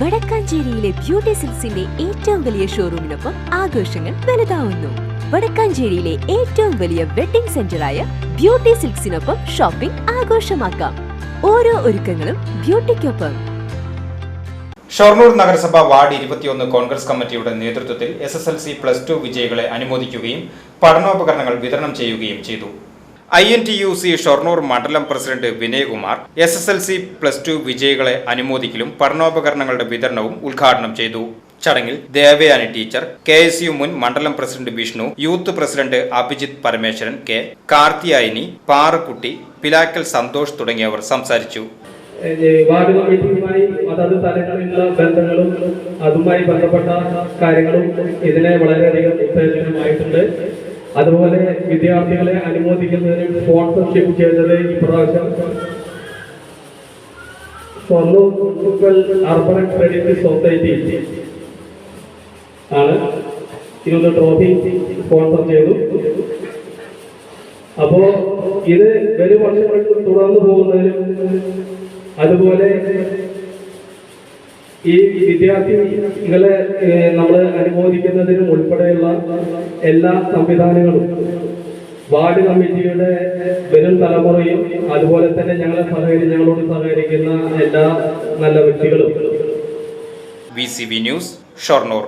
വടക്കാഞ്ചേരിയിലെ beauty സിൽസിന്റെ ഏറ്റവും വലിയ ഷോറൂമിനൊപ്പം ആഘോഷങ്ങൾ വലുതാവുന്നു. വടക്കാഞ്ചേരിയിലെ ഏറ്റവും വലിയ വെഡിംഗ് സെന്ററായ ബ്യൂട്ടി സിൽക്സിനൊപ്പം ഷോപ്പിംഗ് ആഘോഷമാക്കാം. ഓരോ ഒരുക്കങ്ങളും ബ്യൂട്ടിക്കൊപ്പം. ഷൊർണൂർ നഗരസഭ വാർഡ് ഇരുപത്തിയൊന്ന് കോൺഗ്രസ് കമ്മിറ്റിയുടെ നേതൃത്വത്തിൽ S S L C plus two വിജയികളെ അനുമോദിക്കുകയും പഠനോപകരണങ്ങൾ വിതരണം ചെയ്യുകയും ചെയ്തു. I N T U C Shoranur മണ്ഡലം president Vinayakumar S S L C plus two വിജയികളെ അനുമോദിക്കലും പഠനോപകരണങ്ങളുടെ വിതരണവും ഉദ്ഘാടനം ചെയ്തു. ചടങ്ങിൽ Devayani teacher K S U മുൻ മണ്ഡലം president Vishnu youth president Abhijith Parameswaran K Karthiyayini Parakkutty Pilakkal Santhosh തുടങ്ങിയവർ സംസാരിച്ചു. വാർഡ് കമ്മിറ്റിയുമായി അതത് തലങ്ങളിലുള്ള ബന്ധങ്ങളും അതുമായി ബന്ധപ്പെട്ട കാര്യങ്ങളും ഇതിനെ വളരെയധികം ഉത്തേജനമായിട്ടുണ്ട് അതുപോലെ വിദ്യാർത്ഥികളെ അനുമോദിക്കുന്നതിന് സ്പോൺസർഷിപ്പ് ചെയ്തത് ഇപ്രാവശ്യം. മുനിസിപ്പൽ അർബൻ ക്രെഡിറ്റ് സൊസൈറ്റി ആണ്. ഇരുന്ന് ട്രോഫി സ്പോൺസർ ചെയ്തു. അപ്പോ ഇത് വരും വർഷങ്ങളിൽ തുടർന്നു പോകുന്നതിനും അതുപോലെ ഈ വിദ്യാർത്ഥികളെ നമ്മൾ അനുമോദിക്കുന്നതിനും ഉൾപ്പെടെയുള്ള എല്ലാ സംവിധാനങ്ങളും വാർഡ് കമ്മിറ്റിയുടെ വരും തലമുറയും അതുപോലെ തന്നെ ഞങ്ങളെ സഹകരി ഞങ്ങളോട് സഹകരിക്കുന്ന എല്ലാ നല്ല വ്യക്തികളും. V news Shoranur.